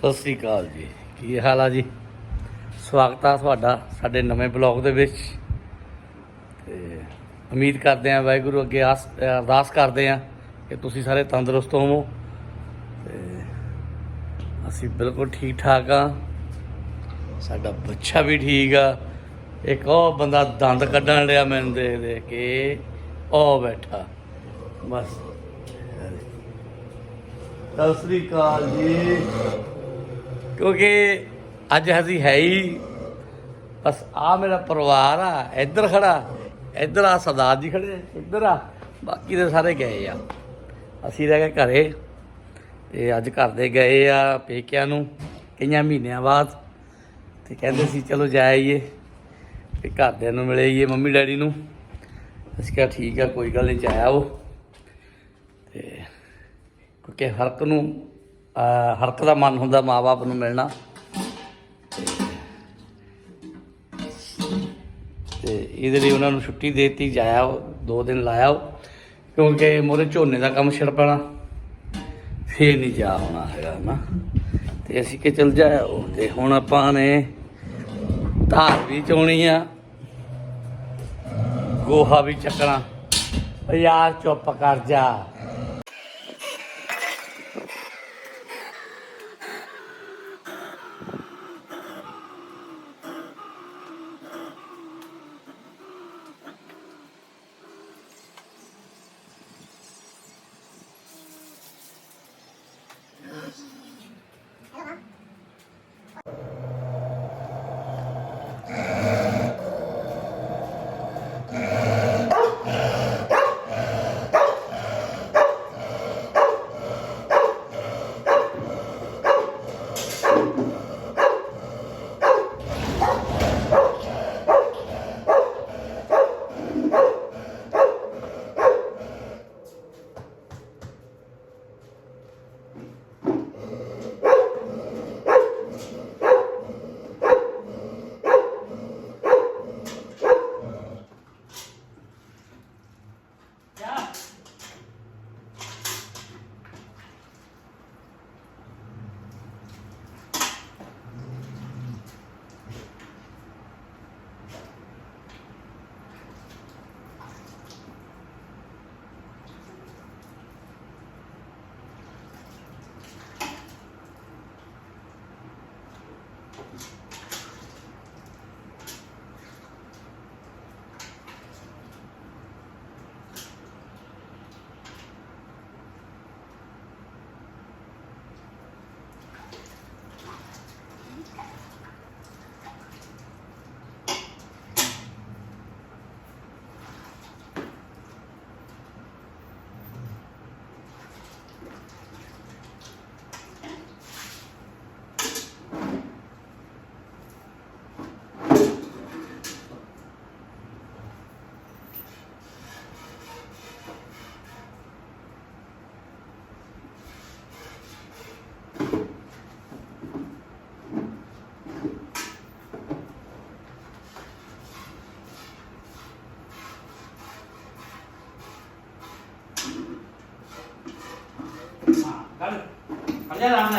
ਸਤਿ ਸ੍ਰੀ ਅਕਾਲ ਜੀ। ਕੀ ਹਾਲ ਆ ਜੀ? ਸਵਾਗਤ ਆ ਤੁਹਾਡਾ ਸਾਡੇ ਨਵੇਂ ਬਲੌਗ ਦੇ ਵਿੱਚ। ਤੇ ਉਮੀਦ ਕਰਦੇ ਆ ਵਾਹਿਗੁਰੂ ਅੱਗੇ ਆਸ ਅਰਦਾਸ ਕਰਦੇ ਆ ਕਿ ਤੁਸੀਂ ਸਾਰੇ ਤੰਦਰੁਸਤ ਹੋਵੋ। ਤੇ ਅਸੀਂ ਬਿਲਕੁਲ ਠੀਕ ਠਾਕ ਆ। ਸਾਡਾ ਬੱਚਾ ਵੀ ਠੀਕ ਆ। ਇੱਕ ਉਹ ਬੰਦਾ ਦੰਦ ਕੱਢਣ ਲਿਆ ਮੈਨੂੰ ਦੇਖ ਦੇਖ ਕੇ। ਉਹ ਬੈਠਾ। ਬਸ। ਸਤਿ ਸ੍ਰੀ ਅਕਾਲ ਜੀ। ਕਿਉਂਕਿ ਅੱਜ ਅਸੀਂ ਹੈ ਹੀ, ਬਸ ਆ ਮੇਰਾ ਪਰਿਵਾਰ ਆ, ਇੱਧਰ ਖੜਾ, ਇੱਧਰ ਆ ਸਰਦਾਰ ਜੀ ਖੜੇ ਇੱਧਰ ਆ, ਬਾਕੀ ਦੇ ਸਾਰੇ ਗਏ ਆ। ਅਸੀਂ ਰਹਿ ਗਏ ਘਰੇ ਤੇ ਅੱਜ ਘਰ ਦੇ ਗਏ ਆ ਪੇਕਿਆਂ ਨੂੰ ਕਈਆਂ ਮਹੀਨਿਆਂ ਬਾਅਦ ਤੇ ਕਹਿੰਦੇ ਸੀ ਚਲੋ ਜਾਈਏ ਤੇ ਘਰਦਿਆਂ ਨੂੰ ਮਿਲੇ ਆਈਏ ਮੰਮੀ ਡੈਡੀ ਨੂੰ। ਅਸੀਂ ਕਿਹਾ ਠੀਕ ਆ, ਕੋਈ ਗੱਲ ਨਹੀਂ ਜਾਇਆ ਉਹ ਤੇ ਕਿਉਂਕਿ ਹਰਕ ਨੂੰ ਅਹ ਹਰਕ ਦਾ ਮਨ ਹੁੰਦਾ ਮਾਪੇ ਨੂੰ ਮਿਲਣਾ। ਤੇ ਇਹਦੇ ਲਈ ਉਹਨਾਂ ਨੂੰ ਛੁੱਟੀ ਦੇਤੀ, ਜਾਇਆ ਦੋ ਦਿਨ ਲਾਇਆ ਕਿਉਂਕਿ ਮੋਰੇ ਝੋਨੇ ਦਾ ਕੰਮ ਛਿੜ ਪੈਣਾ। ਫੇਰ ਨਹੀਂ ਜਾ ਹੋਣਾ ਹੈਗਾ ਨਾ। ਤੇ ਅਸੀਂ ਕਿ ਚਲ ਜਾਇਆ ਉਹ ਤੇ ਹੁਣ ਆਪਾਂ ਨੇ ਧਾਰ ਵੀ ਚੋਣੀ ਆ, ਗੋਹਾ ਵੀ ਚੱਕਣਾ। ਓ ਯਾਰ ਚੁੱਪ ਕਰ ਜਾ। ਕੱਢ ਜਾ ਆਰਾਮ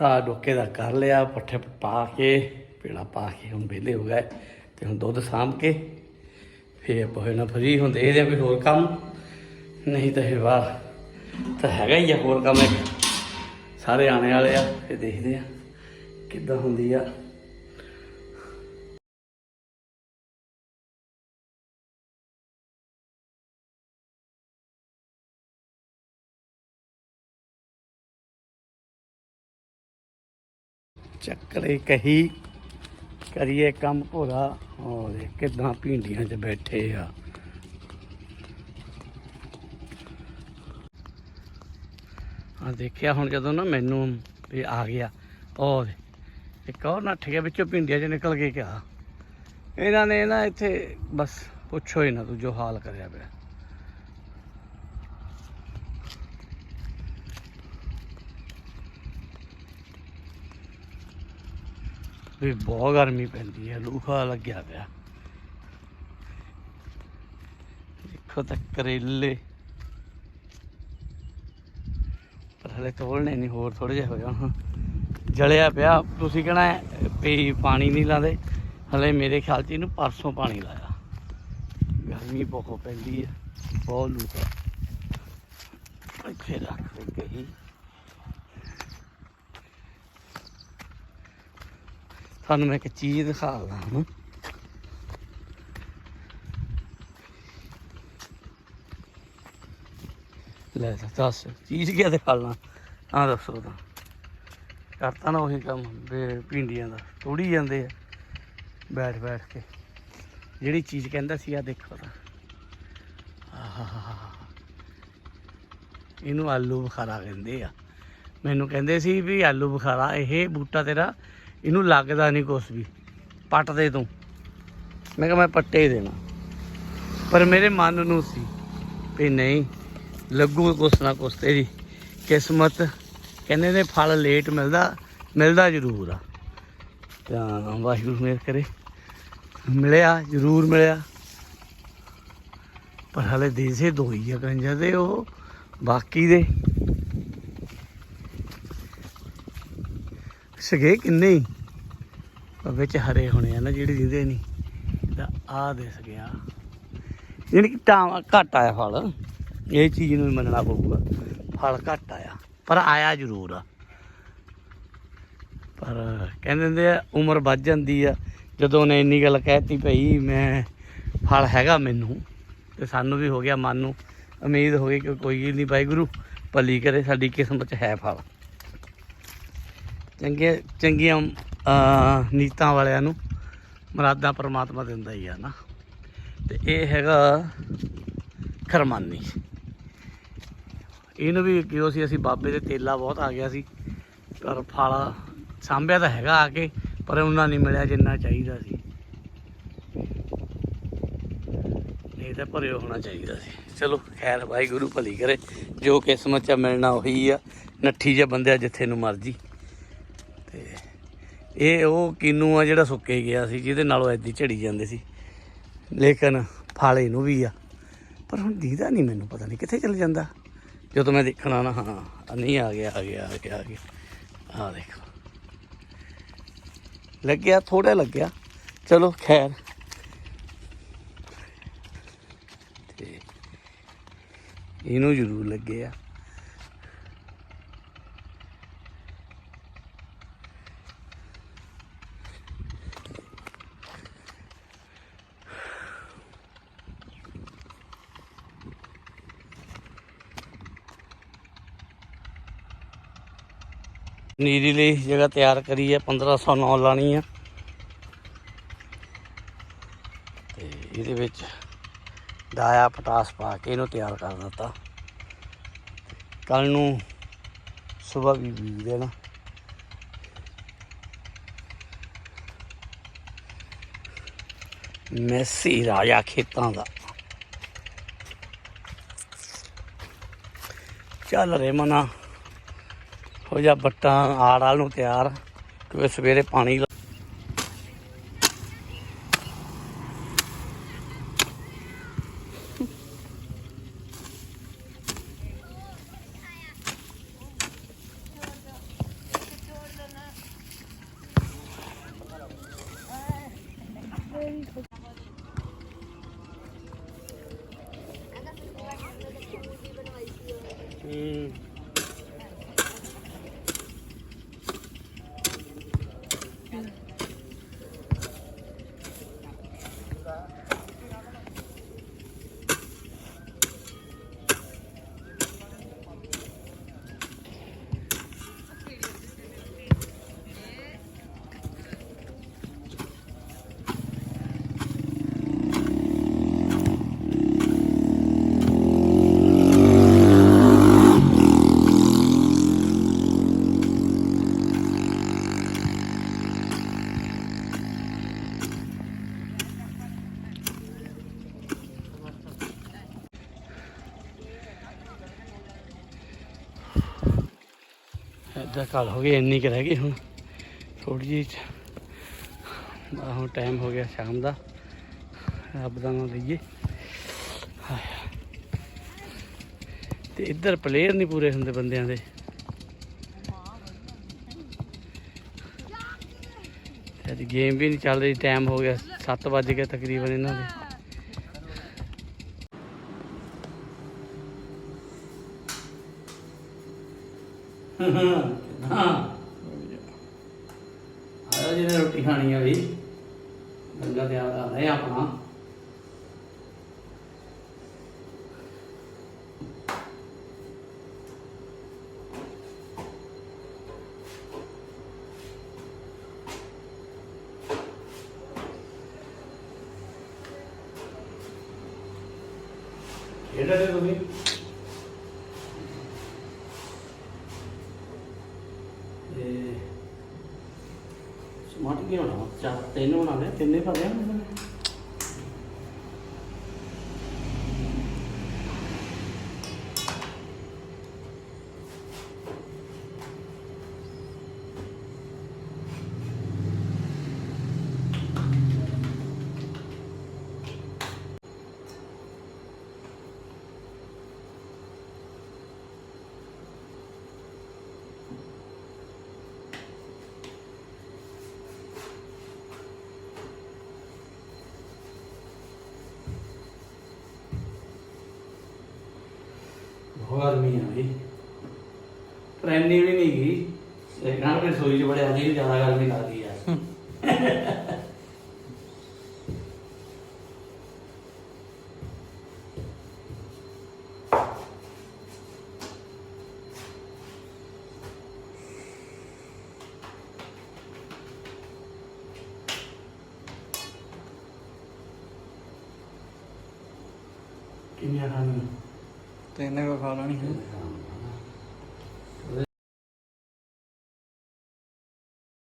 ਤਾਂ ਡੋਕੇ ਦਾ ਕਰ ਲਿਆ, ਪੱਠੇ ਪਾ ਕੇ, ਪੇੜਾ ਪਾ ਕੇ ਹੁਣ ਵਿਹਲੇ ਹੋ ਗਏ ਤੇ ਹੁਣ ਦੁੱਧ ਸਾਂਭ ਕੇ ਫੇਰ ਆਪਾਂ ਹੋਏ ਨਾ ਫਰੀ ਹੁੰਦੇ ਇਹਦੇ ਕੋਈ ਹੋਰ ਕੰਮ। ਨਹੀਂ ਤਾਂ ਇਹ ਵਾਹ ਤਾਂ ਹੈਗਾ ਹੀ ਆ ਹੋਰ ਕੰਮ ਇੱਕ। ਸਾਰੇ ਆਣੇ ਵਾਲੇ ਆ, ਫੇਰ ਦੇਖਦੇ ਆ ਕਿੱਦਾਂ ਹੁੰਦੀ ਆ। ਚੱਕਰੇ ਕਹੀ, ਕਰੀਏ ਕੰਮ ਭੋਰਾ। ਔਰ ਕਿਦਾਂ ਭਿੰਡੀਆਂ 'ਚ ਬੈਠੇ ਆ। ਆ ਦੇਖਿਆ ਹੁਣ ਜਦੋਂ ਨਾ ਮੈਨੂੰ ਇਹ ਆ ਗਿਆ। ਔਰ ਇੱਕ ਹੋਰ ਨੱਠ ਗਿਆ, ਵਿੱਚੋਂ ਭਿੰਡੀਆਂ 'ਚ ਨਿਕਲ ਕੇ ਕਿਹਾ ਇਹਨਾਂ ਨੇ ਨਾ ਇੱਥੇ ਬਸ ਪੁੱਛੋ ਹੀ ਨਾ ਤੂੰ ਜੋ ਹਾਲ ਕਰਿਆ ਪਿਆ। ਵੀ ਬਹੁਤ ਗਰਮੀ ਪੈਂਦੀ ਹੈ ਲੂਹਾ ਲੱਗਿਆ ਪਿਆ। ਦੇਖੋ ਤਾਂ ਕਰੇਲੇ। ਪਰ ਹਲੇ ਤੋੜਨੇ ਨਹੀਂ, ਹੋਰ ਥੋੜੇ ਜਿਹਾ ਹੋ। ਜਾਣ ਜਲਿਆ ਪਿਆ, ਤੁਸੀਂ ਕਹਣਾ ਵੀ ਪਾਣੀ ਨਹੀਂ ਲਾਦੇ ਹਲੇ ਮੇਰੇ ਖਿਆਲ 'ਚ ਇਹਨੂੰ ਪਰਸੋਂ ਪਾਣੀ ਲਾਇਆ। ਗਰਮੀ ਬਹੁਤ ਪੈਂਦੀ ਹੈ ਬਹੁਤ ਲੂਹਾ। ਇੱਥੇ ਰੱਖ ਗਈ। ਤੁਹਾਨੂੰ ਮੈਂ ਇੱਕ ਚੀਜ਼ ਦਿਖਾਉਂਦਾ ਹਾਂ ਲੈ ਦੱਸ, ਚੀਜ਼ ਕੀ ਦਿਖਾਲਣਾ ਆ ਦੱਸੋ ਤਾਂ। ਕਰਤਾ ਨਾ ਉਹੀ ਕੰਮ ਭਿੰਡੀਆਂ ਦਾ ਤੋੜੀ ਜਾਂਦੇ ਆ। ਬੈਠ ਬੈਠ ਕੇ। ਜਿਹੜੀ ਚੀਜ਼ ਕਹਿੰਦਾ ਸੀ ਆ ਦੇਖੋ ਤਾਂ। ਆਹਾਹਾਹਾ। ਇਹਨੂੰ ਆਲੂ ਬੁਖਾਰਾ ਕਹਿੰਦੇ ਆ। ਮੈਨੂੰ ਕਹਿੰਦੇ ਸੀ ਵੀ ਆਲੂ ਬੁਖਾਰਾ, ਇਹ ਬੂਟਾ ਤੇਰਾ ਇਹਨੂੰ ਲੱਗਦਾ ਨਹੀਂ ਕੁਛ ਵੀ। ਪੱਟ ਦੇ ਤੂੰ। ਮੈਂ ਕਿਹਾ ਮੈਂ ਪੱਟੇ ਹੀ ਦੇਣਾ। ਪਰ ਮੇਰੇ ਮਨ ਨੂੰ ਸੀ ਵੀ ਨਹੀਂ, ਲੱਗੂ ਕੁਛ ਨਾ ਕੁਛ ਤੇਰੀ ਕਿਸਮਤ। ਕਹਿੰਦੇ ਨੇ ਫਲ ਲੇਟ ਮਿਲਦਾ ਮਿਲਦਾ ਜ਼ਰੂਰ ਆ। ਤਾਂ ਵਾਹਿਗੁਰੂ ਮੇਰ ਕਰੇ। ਮਿਲਿਆ, ਜ਼ਰੂਰ ਮਿਲਿਆ। ਪਰ ਹਲੇ ਦੇਸੇ ਦੋ ਹੀ ਆ ਕੰਜਾ ਦੇ ਉਹ, ਬਾਕੀ ਦੇ। ਸਗੇ ਕਿੰਨੇ ਹੀ ਵਿੱਚ ਹਰੇ ਹੋਣੇ ਆ ਨਾ, ਜਿਹੜੇ ਦਿੰਦੇ ਨਹੀਂ। ਤਾਂ ਆ ਦਿਸ ਗਿਆ ਯਾਨੀ ਕਿ ਤਾਂ ਘੱਟ ਆਇਆ ਫਲ। ਇਹ ਚੀਜ਼ ਨੂੰ ਵੀ ਮੰਨਣਾ ਪਊਗਾ। ਫਲ ਘੱਟ ਆਇਆ। ਪਰ ਆਇਆ ਜ਼ਰੂਰ ਆ। ਪਰ ਕਹਿੰਦੇ ਹੁੰਦੇ ਆ, ਉਮਰ ਵੱਧ ਜਾਂਦੀ ਆ। ਜਦੋਂ ਉਹਨੇ ਇੰਨੀ ਗੱਲ ਕਹਿਤੀ ਭਈ, ਮੈਂ ਫਲ ਹੈਗਾ ਮੈਨੂੰ, ਤੇ ਸਾਨੂੰ ਵੀ ਹੋ ਗਿਆ ਮਨ ਨੂੰ। ਉਮੀਦ ਹੋ ਗਈ ਕਿ ਕੋਈ ਨਹੀਂ ਭਾਈ ਗੁਰੂ, ਭਲੀ ਕਰੇ, ਸਾਡੀ ਕਿਸਮਤ 'ਚ ਹੈ ਫਲ। ਚੰਗੇ ਚੰਗੀਆਂ ਨੀਤਾਂ ਵਾਲਿਆਂ ਨੂੰ ਮਰਾਦਾਂ ਪਰਮਾਤਮਾ ਦਿੰਦਾ ਹੀ ਆ ਨਾ। ਤੇ ਇਹ ਹੈਗਾ ਖਰਮਾਨੀ। ਇਹਨੂੰ ਵੀ ਕਿਉਂ ਸੀ ਅਸੀਂ ਬਾਬੇ ਦੇ ਤੇਲਾ ਬਹੁਤ ਆ ਗਿਆ ਸੀ, ਪਰ ਫਲ ਸਾਂਭਿਆ ਤਾਂ ਹੈਗਾ ਆ ਕੇ, ਪਰ ਉਹਨਾਂ ਨਹੀਂ ਮਿਲਿਆ ਜਿੰਨਾ ਚਾਹੀਦਾ ਸੀ। ਇਹ ਤਾਂ ਭਰਿਓ ਹੋਣਾ ਚਾਹੀਦਾ ਸੀ। ਚਲੋ, ਖੈਰ, ਵਾਹਿਗੁਰੂ ਭਲੀ ਕਰੇ, ਜੋ ਕਿਸਮਤ ਚ ਮਿਲਣਾ ਉਹੀ ਆ, ਨੱਠੀ ਜਿਹਾ ਬੰਦਿਆ ਜਿੱਥੇ ਨੂੰ ਮਰਜ਼ੀ। ਇਹ ਉਹ ਕਿੰਨੂ ਆ ਜਿਹੜਾ ਸੁੱਕੇ ਗਿਆ ਸੀ, ਜਿਹਦੇ ਨਾਲੋਂ ਐਦੀ ਝੜੀ ਜਾਂਦੇ ਸੀ। ਲੇਕਿਨ ਫਲ ਇਹਨੂੰ ਵੀ ਆ। ਪਰ ਹੁਣ ਦੀਦਾ ਨਹੀਂ ਮੈਨੂੰ ਪਤਾ ਨਹੀਂ ਕਿੱਥੇ ਚਲ ਜਾਂਦਾ। ਜਦੋਂ ਮੈਂ ਦੇਖਣਾ ਨਾ, ਹਾਂ ਨਹੀਂ, ਆ ਗਿਆ ਆ ਗਿਆ ਆ ਗਿਆ ਆ ਗਿਆ। ਆ ਦੇਖੋ। ਲੱਗਿਆ ਥੋੜਾ ਲੱਗਿਆ। ਚਲੋ, ਖੈਰ। ਇਹਨੂੰ ਜ਼ਰੂਰ ਲੱਗੇ ਆ। ਨੀਰੀ ਲਈ ਜਗ੍ਹਾ ਤਿਆਰ ਕਰੀ ਹੈ 1509 ਲਾਣੀ ਆ। ਤੇ ਇਹਦੇ ਵਿੱਚ ਡਾਇਆ ਪਟਾਸ ਪਾ ਕੇ ਇਹਨੂੰ ਤਿਆਰ ਕਰ ਦਿੱਤਾ। ਕੱਲ ਨੂੰ ਸਵੇਰ ਵੀ ਬੀਜ ਦੇਣਾ। ਮੈਸੀ ਰਾਜਾ ਖੇਤਾਂ ਦਾ। ਚੱਲ ਰੇ ਮਨਾ। ਉਹ ਜਾ ਬੱਟਾਂ ਆੜ ਆਲ ਨੂੰ ਤਿਆਰ ਕਿਉਂਕਿ ਸਵੇਰੇ ਪਾਣੀ ਇੱਧਰ ਕੱਲ ਹੋ ਗਈ ਇੰਨੀ ਕੁ ਰਹਿ ਗਈ ਹੁਣ। ਥੋੜੀ ਜਿਹੀ ਹੁਣ ਟਾਈਮ ਹੋ ਗਿਆ ਸ਼ਾਮ ਦਾ। ਰੱਬ ਦਾ ਨਾਮ ਲਈਏ। ਤੇ ਇੱਧਰ ਪਲੇਅਰ ਨਹੀਂ ਪੂਰੇ ਹੁੰਦੇ ਬੰਦਿਆਂ ਦੇ। ਤੇ ਅੱਜ ਗੇਮ ਵੀ ਨਹੀਂ ਚੱਲ ਰਹੀ ਟਾਈਮ ਹੋ ਗਿਆ 7 ਵੱਜ ਗਏ ਤਕਰੀਬਨ ਇਹਨਾਂ ਦੇ। ਹਾਂ। ਆਇਆ ਜਿਹਨੇ ਰੋਟੀ ਖਾਣੀ ਆ ਵੀ। ਗੰਗਾ ਤੇ ਆ ਰਹੇ ਆਪਣਾ। ਇਹਦਾ ਤੇ ਤੁਸੀਂ? ਕੀ ਚਾਰ ਤਿੰਨ ਹੋਣਾ ਨੇ ਤਿੰਨੇ ਭਰੇ ਗਰਮੀ ਆ ਵੀ ਟ੍ਰੈਨੀ ਵੀ ਨਹੀਂ ਗਈ ਇਹ ਕਹਾਂ ਕਿ ਸੋਈ ਚ ਬੜੇ ਆਦੀ ਜ਼ਿਆਦਾ ਗਰਮੀ ਲੱਗਦੀ ਆ। ਕਿੰਨੀਆਂ ਖਾਣੀਆਂ? ਤੇ ਇਹਨੇ ਕੋ ਖਾ ਲੈਣੀ ਹੈ ਹਾਂ